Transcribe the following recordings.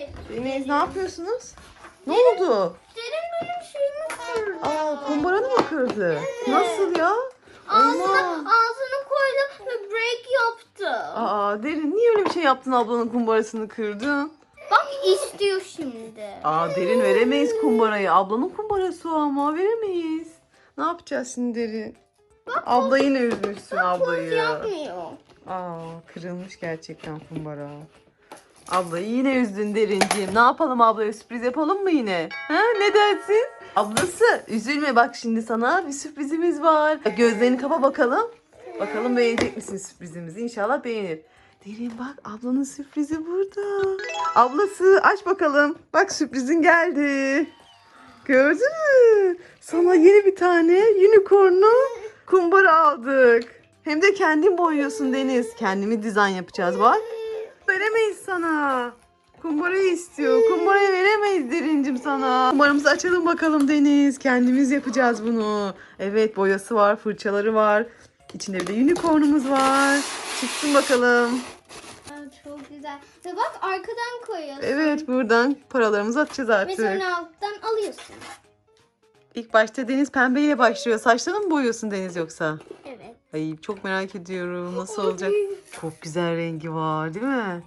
Hep Deniz ne yapıyorsunuz? Ne oldu? Derin benim şeyimi kırdı. Aa kumbaranı mı kırdı? Nasıl ya? Ağzına, Allah. ağzını koydu ve break yaptı. Aa Derin niye öyle bir şey yaptın ablanın kumbarasını kırdın? Bak istiyor şimdi. Aa Derin veremeyiz kumbarayı. Ablanın kumbarası o ama veremeyiz. Ne yapacağız şimdi Derin? Abla yine üzmüşsün ablayı. Yapmıyor. Aa kırılmış gerçekten kumbara. Ablayı yine üzdün Derinciğim. Ne yapalım ablaya sürpriz yapalım mı yine? Ha ne dersin? Ablası üzülme bak şimdi sana bir sürprizimiz var. Gözlerini kapa bakalım. Bakalım beğenecek misin sürprizimizi? İnşallah beğenir. Derin bak ablanın sürprizi burada. Ablası aç bakalım. Bak sürprizin geldi. Gördün mü? Sana yeni bir tane unicornlu kumbara aldık. Hem de kendin boyuyorsun Deniz. Kendimi dizayn yapacağız bak. Veremeyiz sana. Kumbarayı istiyor. Kumbarayı veremeyiz Derincim sana. Kumbaramızı açalım bakalım Deniz. Kendimiz yapacağız bunu. Evet boyası var, fırçaları var. İçinde bir de unicornumuz var. Çıksın bakalım. Çok güzel. Ve bak arkadan koyuyorsun. Evet buradan paralarımızı atacağız Ve artık. sonra alttan alıyorsun. İlk başta Deniz pembeyle başlıyor. Saçlarını mı boyuyorsun Deniz yoksa? Ay çok merak ediyorum nasıl olacak. Çok güzel rengi var değil mi?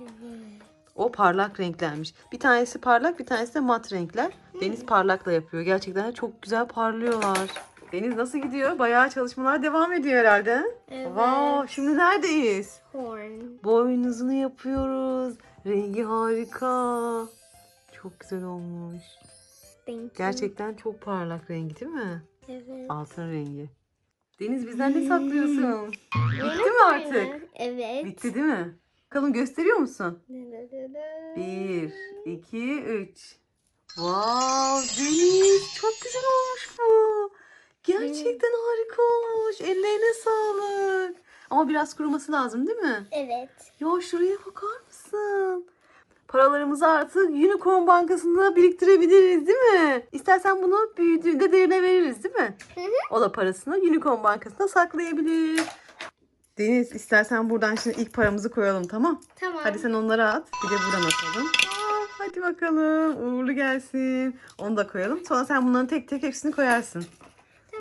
O parlak renklermiş. Bir tanesi parlak bir tanesi de mat renkler. Deniz parlakla yapıyor. Gerçekten çok güzel parlıyorlar. Deniz nasıl gidiyor? Bayağı çalışmalar devam ediyor herhalde. he? Evet. Wow, şimdi neredeyiz? Horn. Boynuzunu yapıyoruz. Rengi harika. Çok güzel olmuş. Thank you. Gerçekten çok parlak rengi değil mi? Evet. Altın rengi. Deniz bizden ne saklıyorsun? Bitti Bitti mi artık? Evet. Bitti değil mi? Bakalım gösteriyor musun? Bir. Bir, iki, üç. Wow Deniz çok güzel olmuş bu. Gerçekten harika olmuş. Ellerine sağlık. Ama biraz kuruması lazım değil mi? Evet. Ya şuraya bakar mısın? Paralarımızı artık Unicorn Bankası'nda biriktirebiliriz değil mi? İstersen bunu büyüdüğünde değerine veririz değil mi? Hı hı. O da parasını Unicorn Bankası'nda saklayabilir. Deniz istersen buradan şimdi ilk paramızı koyalım tamam? Tamam. Hadi sen onları at. Bir de buradan atalım. Aa, Hadi bakalım. Uğurlu gelsin. Onu da koyalım. Sonra sen bunların tek tek hepsini koyarsın.